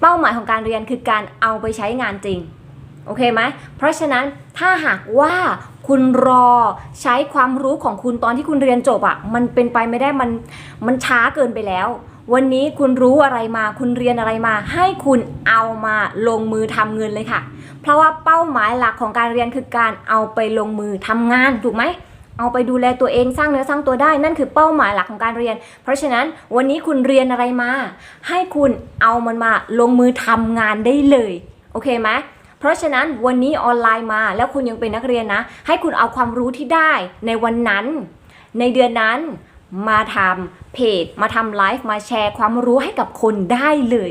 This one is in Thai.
เป้าหมายของการเรียนคือการเอาไปใช้งานจริง โอเคไหม เพราะฉะนั้นถ้าหากว่าคุณรอใช้ความรู้ของคุณตอนที่คุณเรียนจบอะ่ะ มันเป็นไปไม่ได้มันมันช้าเกินไปแล้ว วันนี้คุณรู้อะไรมา คุณเรียนอะไรมา ให้คุณเอามาลงมือทำเงินเลยค่ะ เพราะว่าเป้าหมายหลักของการเรียนคือการเอาไปลงมือทำงานถูกไหม เอาไปดูแลตัวเองสร้างเนื้อสร้างตัวได้ นั่นคือเป้าหมายหลักของการเรียน เพราะฉะนั้นวันนี้คุณเรียนอะไรมา ให้คุณเอามันมาลงมือทำงานได้เลยโอเคไหมเพราะฉะนั้นวันนี้ออนไลน์มาแล้วคุณยังเป็นนักเรียนนะ ให้คุณเอาความรู้ที่ได้ในวันนั้น ในเดือนนั้นมาทำเพจ มาทำไลฟ์มาแชร์ความรู้ให้กับคนได้เลย